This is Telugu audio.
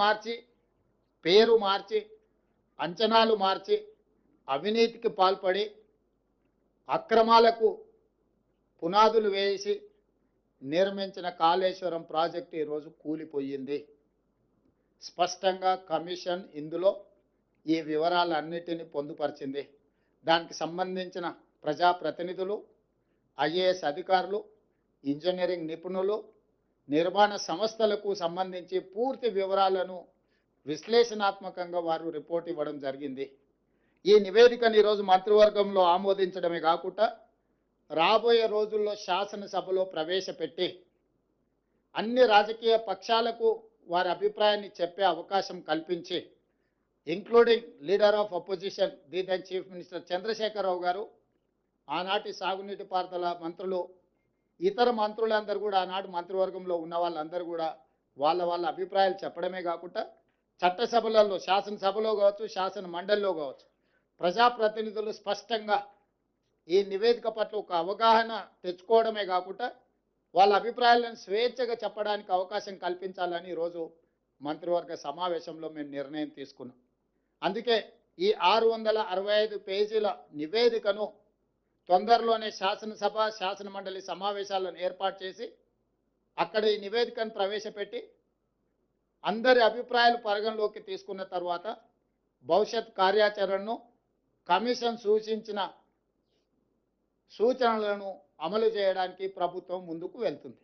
మార్చి పేరు మార్చి అంచనాలు మార్చి అవినీతికి పాల్పడి అక్రమాలకు పునాదులు వేసి నిర్మించిన కాళేశ్వరం ప్రాజెక్టు ఈరోజు కూలిపోయింది. స్పష్టంగా కమిషన్ ఇందులో ఈ వివరాలన్నిటిని పొందుపరిచింది. దానికి సంబంధించిన ప్రజాప్రతినిధులు ఐఏఎస్ అధికారులు ఇంజనీరింగ్ నిపుణులు నిర్మాణ సంస్థలకు సంబంధించి పూర్తి వివరాలను విశ్లేషణాత్మకంగా వారు రిపోర్ట్ ఇవ్వడం జరిగింది. ఈ నివేదికను ఈరోజు మంత్రివర్గంలో ఆమోదించడమే కాకుండా రాబోయే రోజుల్లో శాసనసభలో ప్రవేశపెట్టి అన్ని రాజకీయ పక్షాలకు వారి అభిప్రాయాన్ని చెప్పే అవకాశం కల్పించి including leader of opposition the then chief minister Chandrasekhar Rao గారు ఆనాటి సాగునీటి పారుదల మంత్రులు ఇతర మంత్రులందరూ కూడా ఆనాడు మంత్రివర్గంలో ఉన్న వాళ్ళందరూ కూడా వాళ్ళ వాళ్ళ అభిప్రాయాలు చెప్పడమే కాకుండా చట్టసభలలో శాసనసభలో కావచ్చు శాసన మండలిలో కావచ్చు ప్రజాప్రతినిధులు స్పష్టంగా ఈ నివేదిక పట్ల ఒక అవగాహన తెచ్చుకోవడమే కాకుండా వాళ్ళ అభిప్రాయాలను స్వేచ్ఛగా చెప్పడానికి అవకాశం కల్పించాలని ఈరోజు మంత్రివర్గ సమావేశంలో మేము నిర్ణయం తీసుకున్నాం. అందుకే ఈ ఆరు వందల అరవై ఐదు పేజీల నివేదికను తొందరలోనే శాసనసభ శాసన మండలి సమావేశాలను ఏర్పాటు చేసి అక్కడ ఈ నివేదికను ప్రవేశపెట్టి అందరి అభిప్రాయాలు పరిగణలోకి తీసుకున్న తర్వాత భవిష్యత్ కార్యాచరణను కమిషన్ సూచించిన సూచనలను అమలు చేయడానికి ప్రభుత్వం ముందుకు వెళ్తుంది.